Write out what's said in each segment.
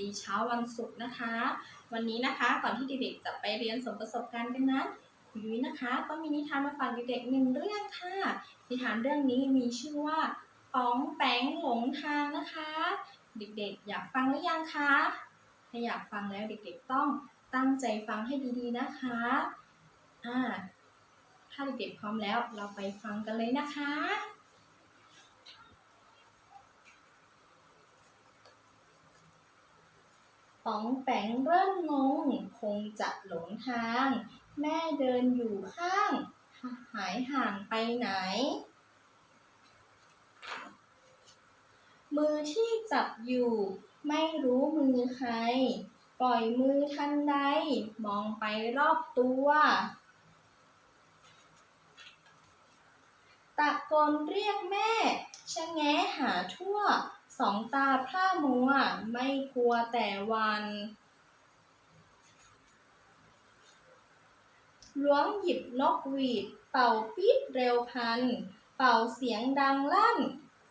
ดีเช้าวันศุกร์นะคะ วันนี้นะคะก่อนที่เด็กๆจะไปเรียนสมประสบการณ์กันนั้นคุณยุ้ยนะคะก็มีนิทานมาฝากเด็กๆหนึ่งเรื่องค่ะ นิทานเรื่องนี้มีชื่อว่าป๋องแปงหลงทางนะคะ เด็กๆ อยากฟังหรือยังคะถ้าอยากฟังแล้วเด็กๆต้องตั้งใจฟังให้ดีๆนะคะอ่าถ้าเด็กๆพร้อมแล้วเราไปฟังกันเลยนะคะ ป๋องแปงเริ่มงงคงจะหลงทาง แม่เดินอยู่ข้าง หายห่างไปไหน มือที่จับอยู่ ไม่รู้มือใคร ปล่อยมือทันใด มองไปรอบตัวตะโกนเรียกแม่ชะแงหาทั่ว สองตาพร่ามัวไม่กลัวแต่วันล้วงหยิบนกหวีด เป่าปี๊ดเร็วพัน เป่าเสียงดังลั่น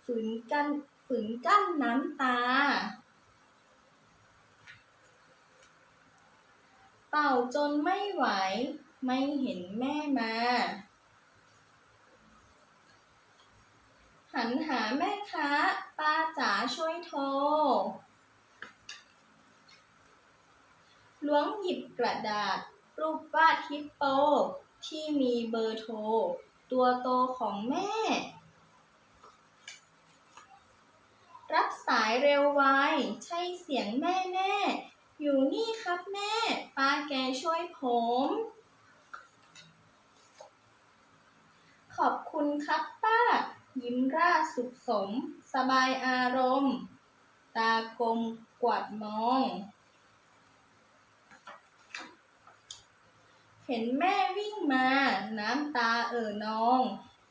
ฝืนกันฝืนกั้นน้ำตา เป่าจนไม่ไหว ไม่เห็นแม่มา หันหาแม่ค้าป้าจ๋าช่วยโทร ล้วงหยิบกระดาษ รูปวาดฮิปโป ที่มีเบอร์โทร ตัวโตของแม่ รับสายเร็วไวใช่เสียงแม่แน่อยู่นี่ครับแม่ ป้าแกช่วยผม ขอบคุณครับป้า ยิ้มร่าสุขสม สบายอารมณ์ ตากลมกวาดมอง เห็นแม่วิ่งมา น้ำตาเอ่อนอง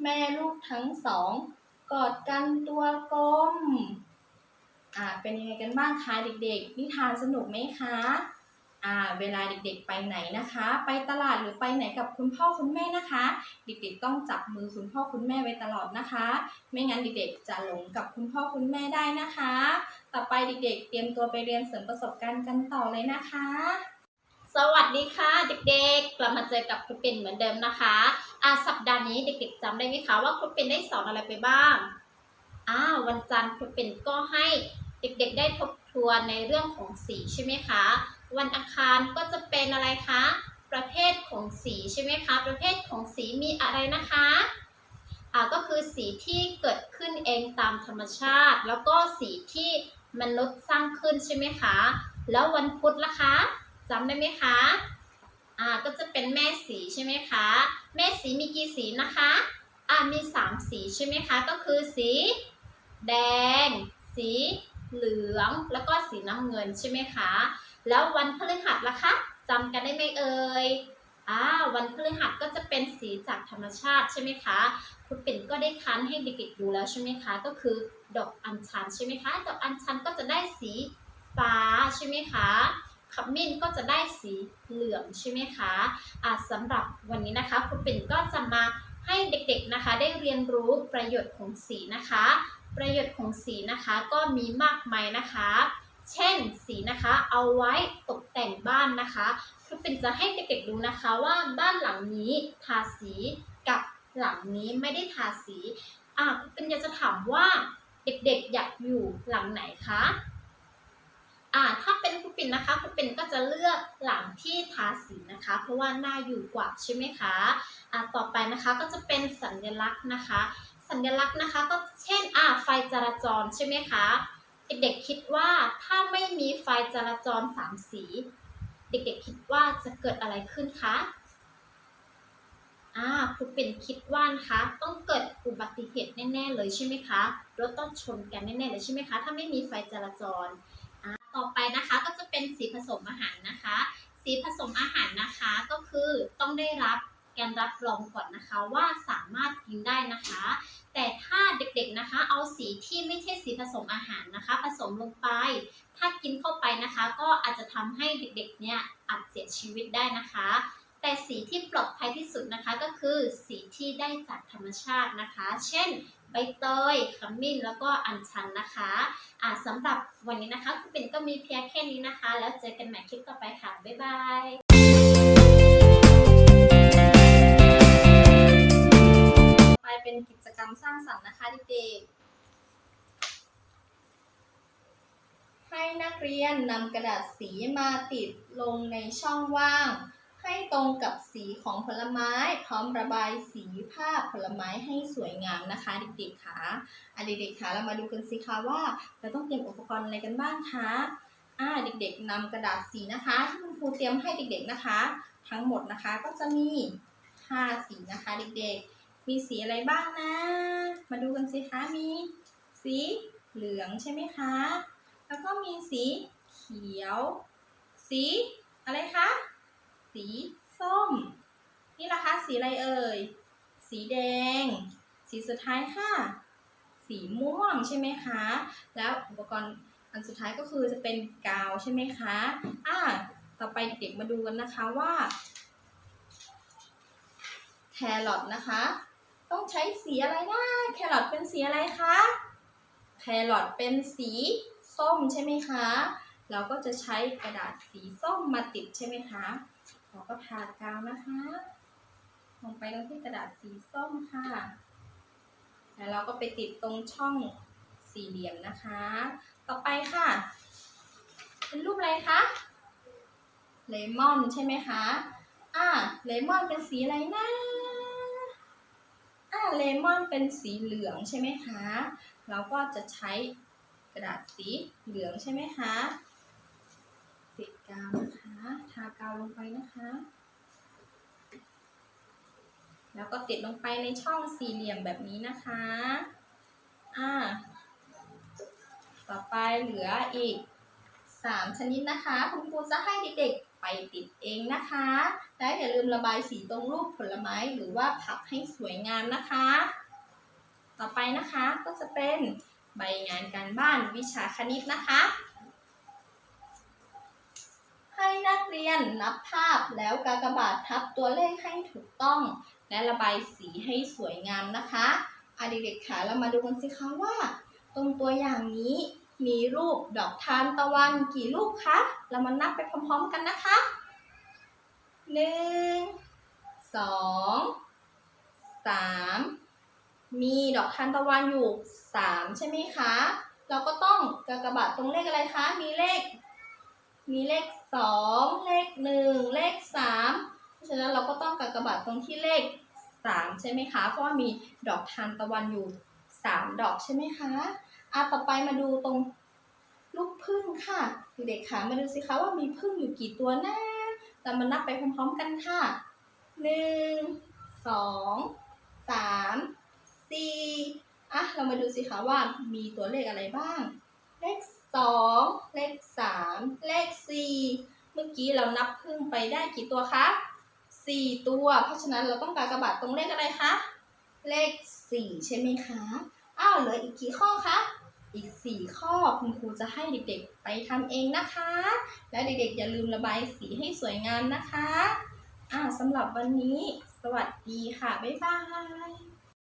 แม่ลูกทั้งสอง กอดกันตัวกลม อ่าเป็นยังไงกันบ้างคะเด็กๆ นิทานสนุกไหมคะ เวลาเด็กๆไปไหนนะคะ ไปตลาดหรือไปไหนกับคุณพ่อคุณแม่นะคะ เด็กๆต้องจับมือคุณพ่อคุณแม่ไว้ตลอดนะคะ ไม่งั้นเด็กๆจะหลงกับคุณพ่อคุณแม่ได้นะคะ ต่อไปเด็กๆ เตรียมตัวไปเรียนเสริมประสบการณ์กันต่อเลยนะคะ สวัสดีค่ะ เด็กๆ กลับมาเจอกับครูปิ่นเหมือนเดิมนะคะอ่าสัปดาห์นี้เด็กๆจำได้ไหมคะว่าครูปิ่นได้สอนอะไรไปบ้างอ่าวันจันทร์ครูปิ่นก็ให้เด็กๆได้ทบทวนในเรื่องของสีใช่ไหมคะ วันอังคารก็จะเป็นอะไรคะ ประเภทของสีใช่ไหมคะ ประเภทของสีมีอะไรนะคะอ่าก็คือสีที่เกิดขึ้นเองตามธรรมชาติ แล้วก็สีที่มนุษย์สร้างขึ้นใช่ไหมคะ แล้ววันพุธล่ะคะจำได้ไหมคะอ่าก็จะเป็นแม่สีใช่ไหมคะ แม่สีมีกี่สีนะคะอ่ามีสามสีใช่ไหมคะ ก็คือสี แดง สีเหลือง แล้วก็สีน้ำเงินใช่ไหมคะ แล้ววันพฤหัสล่ะคะจำกันได้ไหมเอ่ยอ่าวันพฤหัสก็จะเป็นสีจากธรรมชาติใช่ไหมคะครูปิ่นก็ได้คั้นให้เด็กๆดูแล้วใช่ไหมคะ ก็คือดอกอัญชันใช่ไหมคะดอกอัญชันก็จะได้สีฟ้าใช่ไหมคะขมิ้นก็จะได้สีเหลืองใช่ไหมคะอ่าสำหรับวันนี้นะคะครูปิ่นก็จะมาให้เด็กๆนะคะ ได้เรียนรู้ประโยชน์ของสีนะคะ ประโยชน์ของสีนะคะก็มีมากมายนะคะ เช่นสีนะคะ เอาไว้ตกแต่งบ้านนะคะครูปิ่นจะให้เด็กๆดูนะคะว่าบ้านหลังนี้ทาสีกับหลังนี้ไม่ได้ทาสีอ่าครูปิ่นอยากจะถามว่าเด็กๆอยากอยู่หลังไหนคะอ่าถ้าเป็นครูปิ่นนะคะครูปิ่นก็จะเลือกหลังที่ทาสีนะคะ เพราะว่าน่าอยู่กว่าใช่ไหมคะอ่าต่อไปนะคะก็จะเป็นสัญลักษณ์นะคะ สัญลักษณ์นะคะก็เช่นอ่าไฟจราจรใช่ไหมคะ เด็กๆคิดว่าถ้าไม่มีไฟจราจรสามสี เด็กๆคิดว่าจะเกิดอะไรขึ้นคะอ่าครูปิ่นคิดว่านะคะต้องเกิดอุบัติเหตุแน่ ๆ เลยใช่ไหมคะรถต้องชนกันแน่ๆเลยใช่ไหมคะ ถ้าไม่มีไฟจราจรต่อไปนะคะก็จะเป็นสีผสมอาหารนะคะ สีผสมอาหารนะคะก็คือต้องได้รับการรับรองก่อนนะคะว่าสามารถกินได้นะคะ แต่ถ้าเด็กๆนะคะ เอาสีที่ไม่ใช่สีผสมอาหารนะคะ ผสมลงไป ถ้ากินเข้าไปนะคะ ก็อาจจะทำให้เด็กๆเนี่ยอาจเสียชีวิตได้นะคะ แต่สีที่ปลอดภัยที่สุดนะคะก็คือสีที่ได้จากธรรมชาตินะคะ เช่นใบเตยขมิ้นแล้วก็อัญชันนะคะอ่าสำหรับวันนี้นะคะคุณเป็นก็มีเพียงแค่นี้นะคะ แล้วเจอกันใหม่คลิปต่อไปค่ะ บ๊ายบาย ให้นักเรียนนำกระดาษสีมาติดลงในช่องว่าง ให้ตรงกับสีของผลไม้ พร้อมระบายสีภาพผลไม้ให้สวยงามนะคะเด็กๆค่ะอะเด็กๆค่ะเรามาดูกันสิคะว่าเราต้องเตรียมอุปกรณ์อะไรกันบ้างคะอ่าเด็กๆนำกระดาษสีนะคะที่คุณครูเตรียมให้เด็กๆนะคะ ทั้งหมดนะคะก็จะมี5สีนะคะเด็กๆ มีสีอะไรบ้างนะ มาดูกันสิคะมีสีเหลืองใช่ไหมคะ แล้วก็มีสีเขียว สีอะไรคะ สีส้ม นี่ละคะสีอะไรเอ่ย สีแดง สีสุดท้ายค่ะ สีม่วงใช่ไหมคะ แล้วอุปกรณ์อันสุดท้ายก็คือจะเป็นกาวใช่ไหมคะ อ่า ต่อไปเด็กมาดูกันนะคะว่าแครอทนะคะ ต้องใช้สีอะไรนะแครอทเป็นสีอะไรคะ แครอทเป็นสี ส้มใช่ไหมคะ เราก็จะใช้กระดาษสีส้มมาติดใช่ไหมคะเราก็ทากาวนะคะ ลงไปตรงที่กระดาษสีส้มค่ะ แล้วเราก็ไปติดตรงช่องสี่เหลี่ยมนะคะ ต่อไปค่ะ เป็นรูปอะไรคะ เลมอนใช่ไหมคะ อ่า เลมอนเป็นสีอะไรนะอ่าเลมอนเป็นสีเหลืองใช่ไหมคะ เราก็จะใช้ ระดาษสีเหลืองใช่ไหมคะ ติดกาวนะคะ ทากาวลงไปนะคะ แล้วก็ติดลงไปในช่องสี่เหลี่ยมแบบนี้นะคะ อ่า ต่อไปเหลืออีกสามชนิดนะคะ คุณครูจะให้เด็กๆไปติดเองนะคะ และอย่าลืมระบายสีตรงรูปผลไม้หรือว่าผักให้สวยงามนะคะ ต่อไปนะคะก็จะเป็น ใบงานการบ้านวิชาคณิตนะคะ ให้นักเรียนนับภาพแล้วกากบาททับตัวเลขให้ถูกต้อง และระบายสีให้สวยงามนะคะอะเด็กๆค่ะเรามาดูกันสิคะว่า ตรงตัวอย่างนี้มีรูปดอกทานตะวันกี่ลูกคะ เรามานับไปพร้อมๆกันนะคะหนึ่งสองสาม มีดอกทานตะวันอยู่สามใช่ไหมคะ เราก็ต้องกากบาทตรงเลขอะไรคะ มีเลข มีเลขสองเลขหนึ่งเลขสามเพราะฉะนั้นเราก็ต้องกากบาทตรงที่เลขสามใช่ไหมคะ เพราะว่ามีดอกทานตะวันอยู่สามดอกใช่ไหมคะอะต่อไปมาดูตรงลูกพึ่งค่ะเด็กๆค่ะมาดูสิคะว่ามีพึ่งอยู่กี่ตัวนะเรามานับไปพร้อมๆกันค่ะหนึ่ง สี่อะ เรามาดูสิคะว่ามีตัวเลขอะไรบ้าง เลขสองเลขสามเลขสี่เมื่อกี้เรานับพึ่งไปได้กี่ตัวคะสี่ตัว เพราะฉะนั้นเราต้องการกระบาดตรงเลขอะไรคะ เลขสี่ใช่ไหมคะ อ้าวเหลืออีกกี่ข้อคะอีก 4 ข้อคุณครูจะให้เด็กๆ ไปทำเองนะคะ และเด็กๆ อย่าลืมระบายสีให้สวยงามนะคะ อ่าสำหรับวันนี้ สวัสดีค่ะ บ๊ายบาย